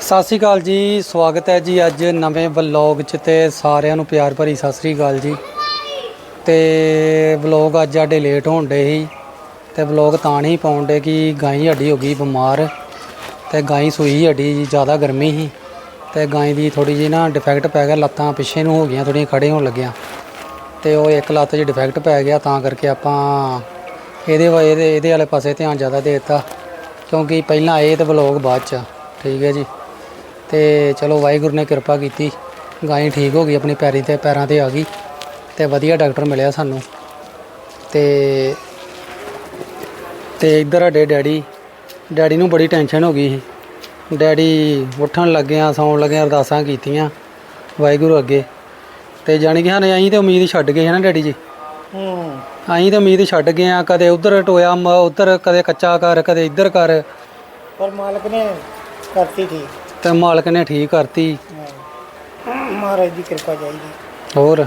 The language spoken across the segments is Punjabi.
ਸਤਿ ਸ੍ਰੀ ਅਕਾਲ ਜੀ, ਸਵਾਗਤ ਹੈ ਜੀ ਅੱਜ ਨਵੇਂ ਵਲੌਗ 'ਚ ਤੇ ਸਾਰਿਆਂ ਨੂੰ ਪਿਆਰ ਭਰੀ ਸਤਿ ਸ੍ਰੀ ਅਕਾਲ ਜੀ। ਤੇ ਵਲੌਗ ਅੱਜ ਸਾਡੇ ਲੇਟ ਹੋਣ ਡੇ ਸੀ ਤੇ ਵਲੌਗ ਤਾਂ ਨਹੀਂ ਪਾਉਣ ਡੇ ਕਿ ਗਾਈ ਸਾਡੀ ਹੋ ਗਈ ਬਿਮਾਰ ਤੇ ਗਾਈ ਸੂਈ ਸਾਡੀ, ਜ਼ਿਆਦਾ ਗਰਮੀ ਸੀ ਤੇ ਗਾਈ ਦੀ ਥੋੜੀ ਜੀ ਨਾ ਡਿਫੈਕਟ ਪੈ ਗਿਆ, ਲੱਤਾਂ ਪਿੱਛੇ ਨੂੰ ਹੋ ਗਈਆਂ ਥੋੜੀਆਂ ਖੜੇ ਹੋਣ ਲੱਗੀਆਂ। ਤੇ ਉਹ ਇੱਕ ਲੱਤ 'ਚ ਡਿਫੈਕਟ ਪੈ ਗਿਆ, ਤਾਂ ਕਰਕੇ ਆਪਾਂ ਇਹਦੇ ਵਾ- ਇਹਦੇ ਵਾਲੇ ਪਾਸੇ ਧਿਆਨ ਜ਼ਿਆਦਾ ਦੇ ਦਿੱਤਾ ਕਿਉਂਕਿ ਪਹਿਲਾਂ ਇਹ ਤੇ ਵਲੌਗ ਬਾਅਦ 'ਚ, ਠੀਕ ਹੈ ਜੀ। ਤੇ ਚਲੋ ਵਾਹਿਗੁਰੂ ਨੇ ਕਿਰਪਾ ਕੀਤੀ। ਗਾਂ ਠੀਕ ਹੋ ਗਈ ਆਪਣੀ ਪੈਰੀ ਤੇ ਪੈਰਾਂ ਤੇ ਆ ਗਈ ਤੇ ਵਧੀਆ ਡਾਕਟਰ ਮਿਲਿਆ ਸਾਨੂੰ। ਤੇ ਤੇ ਇੱਧਰ ਸਾਡੇ ਡੈਡੀ ਡੈਡੀ ਨੂੰ ਬੜੀ ਟੈਨਸ਼ਨ ਹੋ ਗਈ ਸੀ। ਡੈਡੀ ਉੱਠਣ ਲੱਗਿਆ ਸੌਣ ਲੱਗਿਆ ਅਰਦਾਸਾਂ ਕੀਤੀਆਂ ਵਾਹਿਗੁਰੂ ਅੱਗੇ। ਤੇ ਜਾਣੀ ਕਿ ਸਾਨੂੰ ਅਸੀਂ ਤੇ ਉਮੀਦ ਛੱਡ ਗਏ ਹੈ ਨਾ ਡੈਡੀ ਜੀ। ਹੂੰ। ਅਸੀਂ ਤੇ ਉਮੀਦ ਛੱਡ ਗਏ ਆ ਕਦੇ ਉਧਰ ਟੋਇਆ ਉਧਰ ਕਦੇ ਕੱਚਾ ਕਰ ਕਦੇ ਇੱਧਰ ਕਰ ਪਰ ਮਾਲਕ ਨੇ ਕਰਤੀ ਠੀਕ। ਤੇ ਮਾਲਕ ਨੇ ਠੀਕ ਕਰਤੀ। ਮਹਾਰਾਜ ਦੀ ਕਿਰਪਾ ਚਾਹੀਦੀ। ਹੋਰ?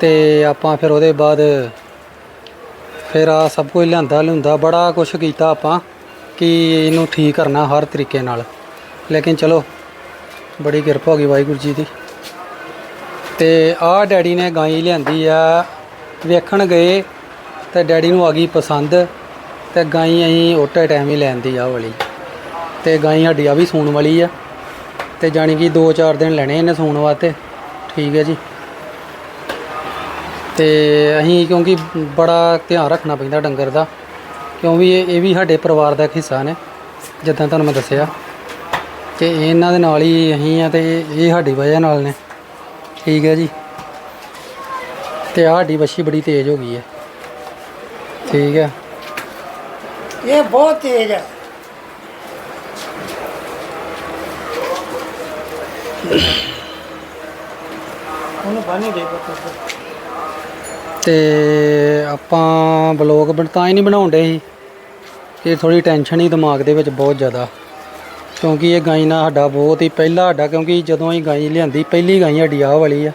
ਤੇ ਆਪਾਂ ਫਿਰ ਉਹਦੇ ਬਾਅਦ ਫਿਰ ਆ ਸਭ ਕੁਝ ਲਿਆਂਦਾ ਲਿਆਂਦਾ ਬੜਾ ਕੁਝ ਕੀਤਾ ਆਪਾਂ ਕਿ ਇਹਨੂੰ ਠੀਕ ਕਰਨਾ ਹਰ ਤਰੀਕੇ ਨਾਲ। ਲੇਕਿਨ ਚਲੋ ਬੜੀ ਕਿਰਪਾ ਹੋ ਗਈ ਵਾਹਿਗੁਰੂ ਜੀ ਦੀ। ਤੇ ਆਹ ਡੈਡੀ ਨੇ ਗਾਈ ਲਿਆਂਦੀ ਆ ਵੇਖਣ ਗਏ ਤੇ ਡੈਡੀ ਨੂੰ ਆ ਗਈ ਪਸੰਦ ਤੇ ਗਾਈ ਅਸੀਂ ਓਟੇ ਟਾਈਮ ਹੀ ਲੈਂਦੀ ਆ ਵਾਲੀ। ਤੇ ਗਾਈ ਸਾਡੀ ਆ ਵੀ ਸੂਣ ਵਾਲੀ ਆ। ਤੇ ਜਾਣੀ ਕਿ 2-4 ਦਿਨ ਲੈਣੇ ਇਹਨੇ ਸੂਣ ਵਾਸਤੇ। ਠੀਕ ਹੈ ਜੀ। ਤੇ ਅਸੀਂ ਕਿਉਂਕਿ ਬੜਾ ਧਿਆਨ ਰੱਖਣਾ ਪੈਂਦਾ ਡੰਗਰ ਦਾ। ਕਿਉਂਕਿ ਇਹ ਇਹ ਵੀ ਸਾਡੇ ਪਰਿਵਾਰ ਦਾ ਇੱਕ ਹਿੱਸਾ ਨੇ, ਜਿੱਦਾਂ ਤੁਹਾਨੂੰ ਮੈਂ ਦੱਸਿਆ। ਤੇ ਇਹਨਾਂ ਦੇ ਨਾਲ ਹੀ ਅਸੀਂ ਆ ਤੇ ਇਹ ਸਾਡੀ ਵਜ੍ਹਾ ਨਾਲ ਨੇ। ਠੀਕ ਹੈ ਜੀ। ਤੇ ਆਹ ਸਾਡੀ ਵੱਛੀ ਬੜੀ ਤੇਜ਼ ਹੋ ਗਈ ਹੈ। ਠੀਕ ਹੈ। ਇਹ ਬਹੁਤ ਤੇਜ਼ ਹੈ। ਉਹਨੂੰ ਬਾਨੀ ਦੇ ਪੁੱਤ ਤੇ ਆਪਾਂ ਬਲੌਗ ਬਣ ਤਾਂ ਹੀ ਨਹੀਂ ਬਣਾਉਂਦੇ ਸੀ। ਇਹ ਥੋੜੀ ਟੈਨਸ਼ਨ ਹੀ ਦਿਮਾਗ ਦੇ ਵਿੱਚ ਬਹੁਤ ਜ਼ਿਆਦਾ। ਕਿਉਂਕਿ ਇਹ ਗਾਈ ਨਾਲ ਸਾਡਾ ਬਹੁਤ ਹੀ ਪਹਿਲਾ ਸਾਡਾ, ਕਿਉਂਕਿ ਜਦੋਂ ਅਸੀਂ ਗਾਈ ਲਿਆਂਦੀ, ਪਹਿਲੀ ਗਾਈ ਸਾਡੀ ਆਹ ਵਾਲੀ ਆ।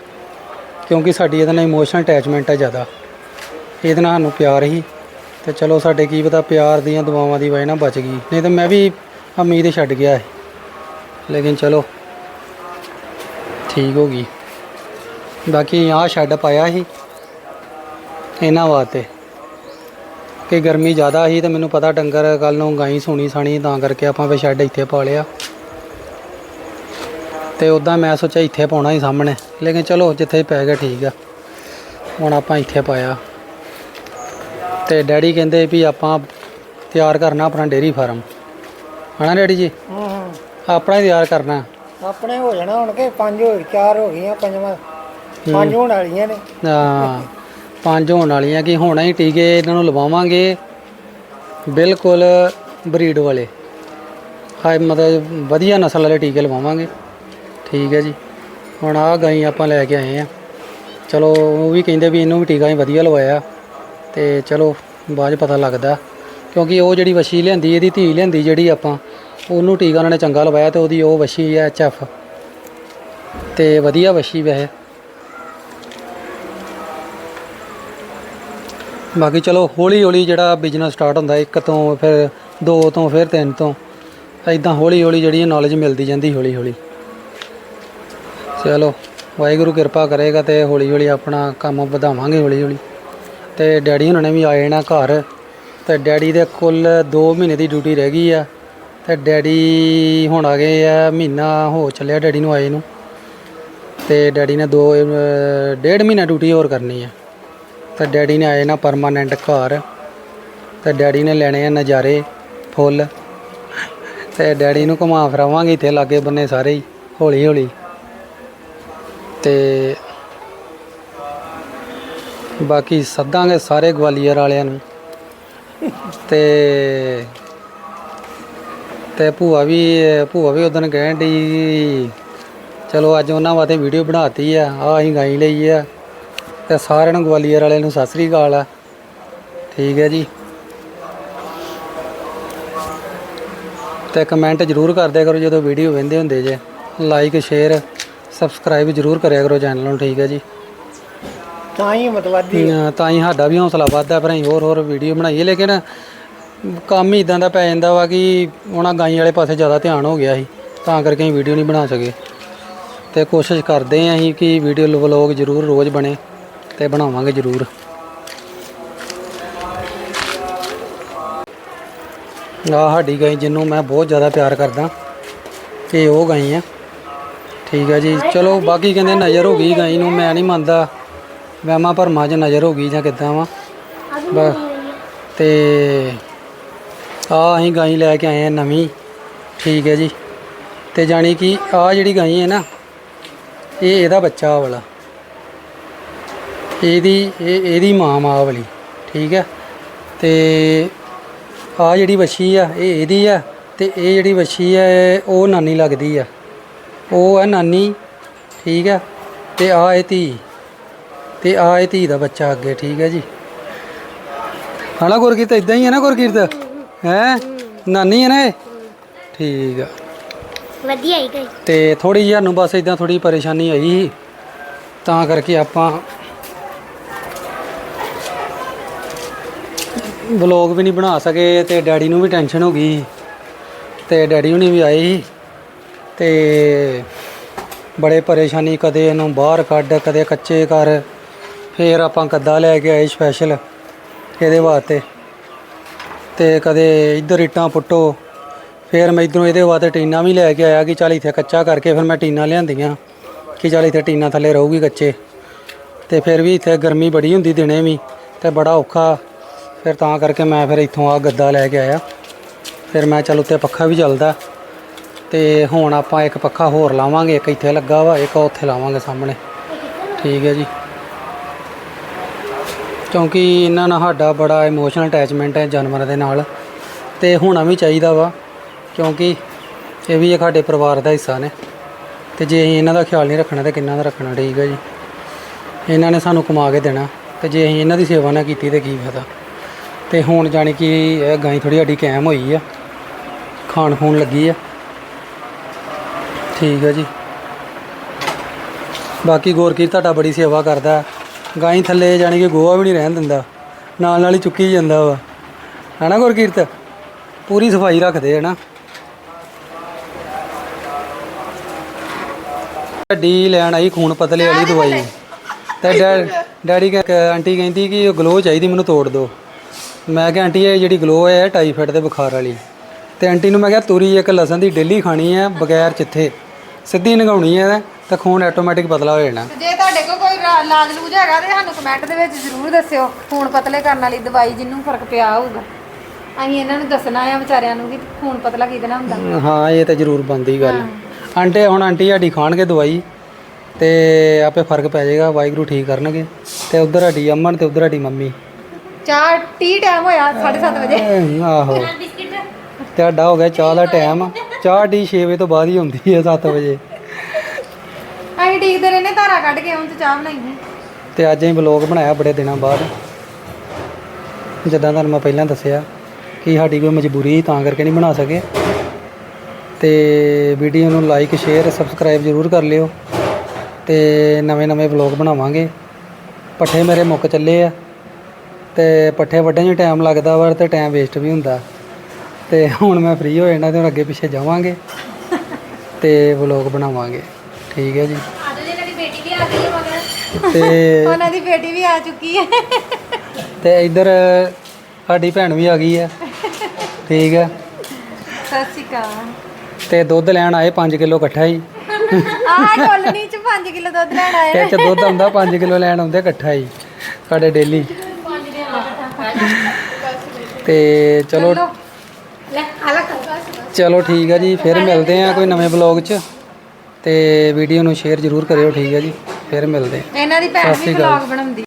ਕਿਉਂਕਿ ਸਾਡੀ ਇਹਦੇ ਨਾਲ ਇਮੋਸ਼ਨਲ ਅਟੈਚਮੈਂਟ ਆ ਜ਼ਿਆਦਾ। ਇਹਦੇ ਨਾਲ ਸਾਨੂੰ ਪਿਆਰ ਹੀ ਤੇ ਚਲੋ ਸਾਡੇ ਕੀ ਪਤਾ ਪਿਆਰ ਦੀਆਂ ਦੁਆਵਾਂ ਦੀ ਵਜ੍ਹਾ ਨਾਲ ਬਚ ਗਈ। ਨਹੀਂ ਤਾਂ ਮੈਂ ਵੀ ਉਮੀਦ ਛੱਡ ਗਿਆ ਸੀ। ਲੇਕਿਨ ਚਲੋ ਠੀਕ ਹੋ ਗਈ। ਬਾਕੀ ਆਹ ਸ਼ੈੱਡ ਪਾਇਆ ਸੀ। ਇਹਨਾਂ ਵਾਸਤੇ। ਕਿ ਗਰਮੀ ਜ਼ਿਆਦਾ ਸੀ ਤੇ ਮੈਨੂੰ ਪਤਾ ਡੰਗਰ ਕੱਲ ਨੂੰ ਗਾਈ ਸੋਣੀ ਸਾਣੀ ਤਾਂ ਕਰਕੇ ਆਪਾਂ ਫੇ ਸ਼ੈੱਡ ਇੱਥੇ ਪਾ ਲਿਆ। ਤੇ ਉਦਾਂ ਮੈਂ ਸੋਚਿਆ ਇੱਥੇ ਪਾਉਣਾ ਹੀ ਸਾਹਮਣੇ। ਲੇਕਿਨ ਚਲੋ ਜਿੱਥੇ ਪੈ ਗਿਆ ਠੀਕ ਆ। ਹੁਣ ਆਪਾਂ ਇੱਥੇ ਪਾਇਆ। ਤੇ ਡੈਡੀ ਕਹਿੰਦੇ ਵੀ ਆਪਾਂ ਤਿਆਰ ਕਰਨਾ ਆਪਣਾ ਡੇਰੀ ਫਾਰਮ। ਹਨਾ ਡੈਡੀ ਜੀ? ਹੂੰ ਹੂੰ। ਆਪਣਾ ਹੀ ਤਿਆਰ ਕਰਨਾ। ਆਪਣੇ ਹੋ ਜਾਣਾ ਹੁਣ ਕਿ ਪੰਜ ਹੋ ਚਾਰ ਹੋ ਗਈਆਂ, ਪੰਜਵਾਂ, ਪੰਜ ਹੋਣ ਵਾਲੀਆਂ ਨੇ। ਹਾਂ, ਪੰਜ ਹੋਣ ਵਾਲੀਆਂ ਕਿ ਹੋਣਾ ਹੀ ਟੀਕੇ, ਇਹਨਾਂ ਨੂੰ ਲਵਾਵਾਂਗੇ। ਬਿਲਕੁਲ ਬਰੀਡ ਵਾਲੇ। ਹਾਈ ਮਤਲਬ ਵਧੀਆ ਨਸਲ ਵਾਲੇ ਟੀਕੇ ਲਵਾਵਾਂਗੇ। ਠੀਕ ਹੈ ਜੀ। ਹੁਣ ਆਹ ਗਾਈ ਆਪਾਂ ਲੈ ਕੇ ਆਏ ਆ। ਚਲੋ, ਉਹ ਵੀ ਕਹਿੰਦੇ ਵੀ ਇਹਨੂੰ ਵੀ ਟੀਕਾ ਹੀ ਵਧੀਆ ਲਵਾਇਆ। ਤੇ ਚਲੋ, ਬਾਅਦ 'ਚ ਪਤਾ ਲੱਗਦਾ। ਕਿਉਂਕਿ ਉਹ ਜਿਹੜੀ ਵਸ਼ੀ ਲਿਆਂਦੀ, ਇਹਦੀ ਧੀ ਲਿਆਂਦੀ ਜਿਹੜੀ ਆਪਾਂ ਉਹਨੂੰ ਟੀਕਾ ਉਹਨਾਂ ਨੇ ਚੰਗਾ ਲਵਾਇਆ ਤੇ ਉਹਦੀ ਉਹ ਵਸ਼ੀ ਹੈ ਐਚਐਫ ਤੇ ਵਧੀਆ ਵਸ਼ੀ ਵੈਸੇ। ਬਾਕੀ ਚਲੋ ਹੌਲੀ ਹੌਲੀ ਜਿਹੜਾ ਬਿਜ਼ਨਸ ਸਟਾਰਟ ਹੁੰਦਾ, ਇੱਕ ਤੋਂ ਫਿਰ ਦੋ ਤੋਂ ਫਿਰ ਤਿੰਨ ਤੋਂ ਐਦਾਂ ਹੌਲੀ ਹੌਲੀ ਜਿਹੜੀ ਨੌਲੇਜ ਮਿਲਦੀ ਜਾਂਦੀ ਹੌਲੀ ਹੌਲੀ ਚਲੋ, ਵਾਹਿਗੁਰੂ ਕਿਰਪਾ ਕਰੇਗਾ ਤੇ ਹੌਲੀ ਹੌਲੀ ਆਪਣਾ ਕੰਮ ਵਧਾਵਾਂਗੇ ਹੌਲੀ ਹੌਲੀ ਤੇ ਡੈਡੀ ਹੁਣਾਂ ਨੇ ਵੀ ਆਏ ਨਾ ਘਰ, ਤੇ ਡੈਡੀ ਦੇ ਕੁੱਲ 2 ਮਹੀਨੇ ਦੀ ਡਿਊਟੀ ਰਹਿ ਗਈ ਆ। ਤੇ ਡੈਡੀ ਹੁਣ ਆ ਗਏ ਆ, ਮਹੀਨਾ ਹੋ ਚੱਲਿਆ ਡੈਡੀ ਨੂੰ ਆਏ ਨੂੰ। ਤੇ ਡੈਡੀ ਨੇ 2 ਡੇਢ ਮਹੀਨਾ ਡਿਊਟੀ ਹੋਰ ਕਰਨੀ ਆ। ਤੇ ਡੈਡੀ ਨੇ ਆਏ ਨਾ ਪਰਮਾਨੈਂਟ ਘਰ। ਤੇ ਡੈਡੀ ਨੇ ਲੈਣੇ ਆ ਨਜ਼ਾਰੇ, ਫੁੱਲ। ਤੇ ਡੈਡੀ ਨੂੰ ਘੁਮਾ ਫਿਰਾਵਾਂਗੇ ਇੱਥੇ ਲਾਗੇ ਬੰਨੇ ਸਾਰੇ ਹੀ ਹੌਲੀ ਹੌਲੀ ਤੇ ਬਾਕੀ ਸੱਦਾਂਗੇ ਸਾਰੇ ਗਵਾਲੀਅਰ ਵਾਲਿਆਂ ਨੂੰ। ਤੇ ਤੇ ਭੂਆ ਵੀ ਭੂਆ ਵੀ ਉਦੋਂ ਕਹਿਣ ਦੀ ਚਲੋ ਅੱਜ ਉਹਨਾਂ ਵਾਸਤੇ ਵੀਡੀਓ ਬਣਾਤੀ ਆ ਆ ਅਸੀਂ ਗਾਈ ਲਈ ਆ। ਤੇ ਸਾਰਿਆਂ ਨੂੰ ਗਵਾਲੀਅਰ ਵਾਲਿਆਂ ਨੂੰ ਸਤਿ ਸ੍ਰੀ ਅਕਾਲ ਆ। ਠੀਕ ਹੈ ਜੀ। ਤੇ ਕਮੈਂਟ ਜਰੂਰ ਕਰਦਿਆ ਕਰੋ ਜਦੋਂ ਵੀਡੀਓ ਵੇਂਦੇ ਹੁੰਦੇ ਜੇ। ਲਾਈਕ ਸ਼ੇਅਰ ਸਬਸਕ੍ਰਾਈਬ ਜਰੂਰ ਕਰਿਆ ਕਰੋ ਚੈਨਲ ਨੂੰ ਠੀਕ ਹੈ ਜੀ। ਤਾਂ ਹੀ ਮਤਵਾਦੀ ਅਹ ਤਾਂ ਹੀ ਸਾਡਾ ਵੀ ਹੌਸਲਾ ਵੱਧਦਾ ਪਰ ਅਸੀਂ ਹੋਰ ਹੋਰ ਵੀਡੀਓ ਬਣਾਈਏ ਲੇਕਿਨ ਕੰਮ ਹੀ ਇਦਾਂ ਦਾ ਪੈ ਜਾਂਦਾ ਵਾ ਕਿ ਉਹਨਾਂ ਗਾਈ ਵਾਲੇ ਪਾਸੇ ਜ਼ਿਆਦਾ ਧਿਆਨ ਹੋ ਗਿਆ ਸੀ, ਤਾਂ ਕਰਕੇ ਅਸੀਂ ਵੀਡੀਓ ਨਹੀਂ ਬਣਾ ਸਕੇ। ਤੇ ਕੋਸ਼ਿਸ਼ ਕਰਦੇ ਆਂ ਅਸੀਂ ਕਿ ਵੀਡੀਓ ਵਲੌਗ ਜ਼ਰੂਰ ਰੋਜ਼ ਬਣੇ ਤੇ ਬਣਾਵਾਂਗੇ ਜ਼ਰੂਰ। ਆ ਸਾਡੀ ਗਾਈ ਜਿਹਨੂੰ ਮੈਂ ਬਹੁਤ ਜ਼ਿਆਦਾ ਪਿਆਰ ਕਰਦਾ ਇਹ ਉਹ ਗਾਈ ਆ। ਠੀਕ ਆ ਜੀ, ਚਲੋ ਬਾਕੀ ਕਹਿੰਦੇ ਨਜ਼ਰ ਹੋ ਗਈ ਗਾਈ ਨੂੰ, ਮੈਂ ਨਹੀਂ ਮੰਨਦਾ। ਵਹਿਮਾਂ ਭਰਮਾਂ 'ਚ ਨਜ਼ਰ ਹੋ ਗਈ ਜਾਂ ਕਿੱਦਾਂ ਵਾ। ਬਸ। ਤੇ ਆ ਅਸੀਂ ਗਾਈ ਲੈ ਕੇ ਆਏ ਆ ਨਵੀਂ। ਠੀਕ ਹੈ ਜੀ। ਤੇ ਜਾਣੀ ਕਿ ਆ ਜਿਹੜੀ ਗਾਈ ਹੈ ਨਾ, ਇਹ ਇਹਦਾ ਬੱਚਾ ਵਾਲਾ। ਇਹਦੀ, ਇਹ, ਇਹਦੀ ਮਾਂ ਮਾਂ ਵਾਲੀ। ਠੀਕ ਹੈ। ਤੇ ਆ ਜਿਹੜੀ ਵੱਛੀ ਆ, ਇਹ ਇਹਦੀ ਆ ਤੇ ਇਹ ਜਿਹੜੀ ਵੱਛੀ ਆ ਉਹ ਨਾਨੀ ਲੱਗਦੀ ਆ। ਉਹ ਹੈ ਨਾਨੀ। ਠੀਕ ਹੈ। ਤੇ ਆ ਇਹ ਧੀ। ਤੇ ਆ ਇਹ ਧੀ ਦਾ ਬੱਚਾ ਅੱਗੇ। ਠੀਕ ਹੈ ਜੀ। ਹਣਾ ਗੁਰਕੀਰਤ ਇਦਾਂ ਹੀ ਹੈ ਨਾ ਗੁਰਕੀਰਤ? ਹੈ? ਨਾਨੀ ਹੈ ਨਾ ਇਹ? ਠੀਕ ਆ। ਵਧੀਆ ਹੀ ਗਈ। ਤੇ ਥੋੜੀ ਜਿਹੀ ਸਾਨੂੰ ਬਸ ਇਦਾਂ ਥੋੜੀ ਪਰੇਸ਼ਾਨੀ ਆਈ ਸੀ। ਤਾਂ ਕਰਕੇ ਆਪਾਂ ਵਲੌਗ ਵੀ ਨਹੀਂ ਬਣਾ ਸਕੇ ਤੇ ਡੈਡੀ ਨੂੰ ਵੀ ਟੈਨਸ਼ਨ ਹੋ ਗਈ। ਤੇ ਡੈਡੀ ਹੁਣੀ ਵੀ ਆਏ ਸੀ। ਤੇ ਬੜੇ ਪਰੇਸ਼ਾਨੀ ਕਦੇ ਇਹਨੂੰ ਬਾਹਰ ਕੱਢ ਕਦੇ ਕੱਚੇ ਕਰ ਫੇਰ ਆਪਾਂ ਗੱਦਾ ਲੈ ਕੇ ਆਏ ਸਪੈਸ਼ਲ ਇਹਦੇ ਵਾਸਤੇ। ਤੇ ਕਦੇ ਇੱਧਰ ਇੱਟਾਂ ਪੁੱਟੋ, ਫਿਰ ਮੈਂ ਇਧਰੋਂ ਇਹਦੇ ਵਾਸਤੇ ਟੀਨਾ ਵੀ ਲੈ ਕੇ ਆਇਆ ਕਿ ਚੱਲ ਇੱਥੇ ਕੱਚਾ ਕਰਕੇ ਫਿਰ ਮੈਂ ਟੀਨਾ ਲਿਆਂਦੀਆਂ, ਕਿ ਚੱਲ ਇੱਥੇ ਟੀਨਾ ਥੱਲੇ ਰਹੂਗੀ ਕੱਚੇ। ਤੇ ਫਿਰ ਵੀ ਇੱਥੇ ਗਰਮੀ ਬੜੀ ਹੁੰਦੀ ਦਿਨੇ ਵੀ, ਤੇ ਬੜਾ ਔਖਾ। ਫਿਰ ਤਾਂ ਕਰਕੇ ਮੈਂ ਫਿਰ ਇੱਥੋਂ ਆ ਗੱਦਾ ਲੈ ਕੇ ਆਇਆ। ਫਿਰ ਮੈਂ ਚੱਲ ਉੱਤੇ ਪੱਖਾ ਵੀ ਚੱਲਦਾ। ਤੇ ਹੁਣ ਆਪਾਂ ਇੱਕ ਪੱਖਾ ਹੋਰ ਲਾਵਾਂਗੇ, ਇੱਕ ਇੱਥੇ ਲੱਗਾ ਵਾ, ਇੱਕ ਉੱਥੇ ਲਾਵਾਂਗੇ ਸਾਹਮਣੇ। ਠੀਕ ਹੈ ਜੀ। ਕਿਉਂਕਿ ਇਹਨਾਂ ਨਾਲ ਸਾਡਾ ਬੜਾ ਇਮੋਸ਼ਨਲ ਅਟੈਚਮੈਂਟ ਹੈ ਜਾਨਵਰਾਂ ਦੇ ਨਾਲ ਤੇ ਹੋਣਾ ਵੀ ਚਾਹੀਦਾ ਵਾ, ਕਿਉਂਕਿ ਇਹ ਵੀ ਸਾਡੇ ਪਰਿਵਾਰ ਦਾ ਹਿੱਸਾ ਨੇ ਤੇ ਜੇ ਅਸੀਂ ਇਹਨਾਂ ਦਾ ਖਿਆਲ ਨਹੀਂ ਰੱਖਣਾ ਤਾਂ ਕਿੰਨਾ ਦਾ ਰੱਖਣਾ ਠੀਕ ਹੈ ਜੀ। ਇਹਨਾਂ ਨੇ ਸਾਨੂੰ ਕਮਾ ਕੇ ਦੇਣਾ ਤੇ ਜੇ ਅਸੀਂ ਇਹਨਾਂ ਦੀ ਸੇਵਾ ਨਾ ਕੀਤੀ ਤੇ ਕੀ ਫਾਇਦਾ। ਤੇ ਹੁਣ ਜਾਣੀ ਕਿ ਇਹ ਗਾਂ ਥੋੜੀ ਸਾਡੀ ਕਾਇਮ ਹੋਈ ਆ, ਖਾਣ ਖੂਣ ਲੱਗੀ ਆ। ਠੀਕ ਹੈ ਜੀ। ਬਾਕੀ ਗੋਰਕੀਰ ਤੁਹਾਡਾ ਬੜੀ ਸੇਵਾ ਕਰਦਾ। ਗਾਂ ਥੱਲੇ ਜਾਣੀ ਕਿ ਗੋਹਾ ਵੀ ਨਹੀਂ ਰਹਿਣ ਦਿੰਦਾ। ਨਾਲ ਨਾਲ ਹੀ ਚੁੱਕੀ ਜਾਂਦਾ ਵਾ। ਹੈਨਾ ਗੁਰਕੀਰਤ? ਪੂਰੀ ਸਫ਼ਾਈ ਰੱਖਦੇ ਹੈ ਨਾ। ਡੀ ਲੈਣ ਆਈ ਖੂਨ ਪਤਲੇ ਵਾਲੀ ਦਵਾਈ। ਤੇ ਡੈਡੀ ਕਹਿ ਆਂਟੀ ਕਹਿੰਦੀ ਕਿ ਉਹ ਗਲੋ ਚਾਹੀਦੀ ਮੈਨੂੰ ਤੋੜ ਦਿਓ ਮੈਂ ਕਿਹਾ ਆਂਟੀ ਇਹ ਜਿਹੜੀ ਗਲੋ ਹੈ ਟਾਈਫਾਇਡ ਦੇ ਬੁਖਾਰ ਵਾਲੀ। ਤੇ ਆਂਟੀ ਨੂੰ ਮੈਂ ਕਿਹਾ ਤੁਰੀ ਇੱਕ ਲਸਣ ਦੀ ਡੇਲੀ ਖਾਣੀ ਹੈ ਬਗੈਰ ਚਿੱਥੇ। ਸਿੱਧੀ ਨਗਾਉਣੀ ਹੈ ਤਾਂ ਖੂਨ ਆਟੋਮੈਟਿਕ ਪਤਲਾ ਹੋ ਜਾਣਾ। ਜੇ ਤੁਹਾਡੇ ਕੋਲ ਕੋਈ ਰਾ- ਇਲਾਜ ਲੂਜ ਹੈਗਾ ਤੇ ਸਾਨੂੰ ਕਮੈਂਟ ਦੇ ਵਿੱਚ ਜ਼ਰੂਰ ਦੱਸਿਓ। ਖੂਨ ਪਤਲੇ ਕਰਨ ਵਾਲੀ ਦਵਾਈ ਜਿੰਨੂੰ ਫ਼ਰਕ ਪਿਆ ਹੋਊਗਾ। ਅਸੀਂ ਇਹਨਾਂ ਨੂੰ ਦੱਸਣਾ ਆ ਵਿਚਾਰਿਆਂ ਨੂੰ ਕਿ ਖੂਨ ਪਤਲਾ ਕਿਹਦੇ ਨਾਲ ਹੁੰਦਾ। ਹਾਂ ਇਹ ਤਾਂ ਜ਼ਰੂਰ ਬੰਦੀ ਗੱਲ। ਆਂਟੇ ਹੁਣ ਆਂਟੀ ਸਾਡੀ ਖਾਣਗੇ ਦਵਾਈ ਤੇ ਆਪੇ ਫ਼ਰਕ ਪੈ ਜਾਏਗਾ ਵਾਹਿਗੁਰੂ ਠੀਕ ਕਰਨਗੇ। ਤੇ ਉਧਰ ਸਾਡੀ ਅਮਨ ਤੇ ਉਧਰ ਸਾਡੀ ਮੰਮੀ। ਚਾਰ ਟੀ ਟਾਈਮ ਹੋਇਆ 7:30 ਵਜੇ। ਆਹੋ। ਤੁਹਾਡਾ ਹੋ ਗਿਆ ਚਾਹ ਦਾ ਟਾਈਮ ਚਾਹ ਟੀ 6 ਵਜੇ ਤੋਂ ਬਾਅਦ ਹੀ ਹੁੰਦੀ ਹੈ 7 ਵਜੇ। ਅਸੀਂ ਠੀਕਦੇ ਰਹਿੰਦੇ ਧਾਰਾ ਕੱਢ ਕੇ ਹੁਣ ਤੇ ਚਾਹ ਬਣਾਈ ਹੈ ਤੇ ਅੱਜ ਅਸੀਂ ਵਲੌਗ ਬਣਾਇਆ ਬੜੇ ਦਿਨਾਂ ਬਾਅਦ। ਜਿੱਦਾਂ ਤੁਹਾਨੂੰ ਮੈਂ ਪਹਿਲਾਂ ਦੱਸਿਆ ਕਿ ਸਾਡੀ ਕੋਈ ਮਜਬੂਰੀ ਸੀ, ਤਾਂ ਕਰਕੇ ਨਹੀਂ ਬਣਾ ਸਕੇ। ਤੇ ਵੀਡੀਓ ਨੂੰ ਲਾਈਕ ਸ਼ੇਅਰ ਸਬਸਕ੍ਰਾਈਬ ਜ਼ਰੂਰ ਕਰ ਲਿਓ। ਤੇ ਨਵੇਂ ਨਵੇਂ ਵਲੌਗ ਬਣਾਵਾਂਗੇ। ਪੱਠੇ ਮੇਰੇ ਮੁੱਕ ਚੱਲੇ ਆ। ਤੇ ਪੱਠੇ ਵੱਢਣ 'ਚ ਟਾਈਮ ਲੱਗਦਾ ਵਾ ਤੇ ਟਾਈਮ ਵੇਸਟ ਵੀ ਹੁੰਦਾ। ਤੇ ਹੁਣ ਮੈਂ ਫ੍ਰੀ ਹੋ ਜਾਣਾ ਤੇ ਹੁਣ ਅੱਗੇ ਪਿੱਛੇ ਜਾਵਾਂਗੇ। ਤੇ ਵਲੌਗ ਬਣਾਵਾਂਗੇ। ਠੀਕ ਹੈ ਜੀ। ਤੇ ਉਹਨਾਂ ਦੀ ਬੇਟੀ ਵੀ ਆ ਚੁੱਕੀ ਹੈ। ਤੇ ਇੱਧਰ ਸਾਡੀ ਭੈਣ ਵੀ ਆ ਗਈ ਹੈ। ਠੀਕ ਹੈ। ਸਤਿ ਸ਼੍ਰੀ ਅਕਾਲ। ਤੇ ਦੁੱਧ ਲੈਣ ਆਏ 5 ਕਿਲੋ ਇਕੱਠਾ ਹੀ। ਆਹ ਕੋਲਨੀ ਚ 5 ਕਿਲੋ ਦੁੱਧ ਲੈਣ ਆਏ ਇਹ ਚ ਦੁੱਧ ਆਉਂਦਾ 5 ਕਿਲੋ ਲੈਣ ਆਉਂਦੇ ਇਕੱਠਾ ਹੀ ਸਾਡੇ ਡੇਲੀ ਤੇ ਚਲੋ ਚਲੋ ਠੀਕ ਹੈ ਜੀ ਫਿਰ ਮਿਲਦੇ ਆ ਕੋਈ ਨਵੇਂ ਵਲੌਗ 'ਚ। ਤੇ ਵੀਡੀਓ ਨੂੰ ਸ਼ੇਅਰ ਜ਼ਰੂਰ ਕਰਿਓ ਠੀਕ ਹੈ ਜੀ ਫਿਰ ਮਿਲਦੇ ਹਾਂ ਇਹਨਾਂ ਦੀ ਭੈਣ ਸਤਿ ਸ਼੍ਰੀ ਵੀ ਅਕਾਲ। ਵਲੌਗ ਬਣਾਉਂਦੀ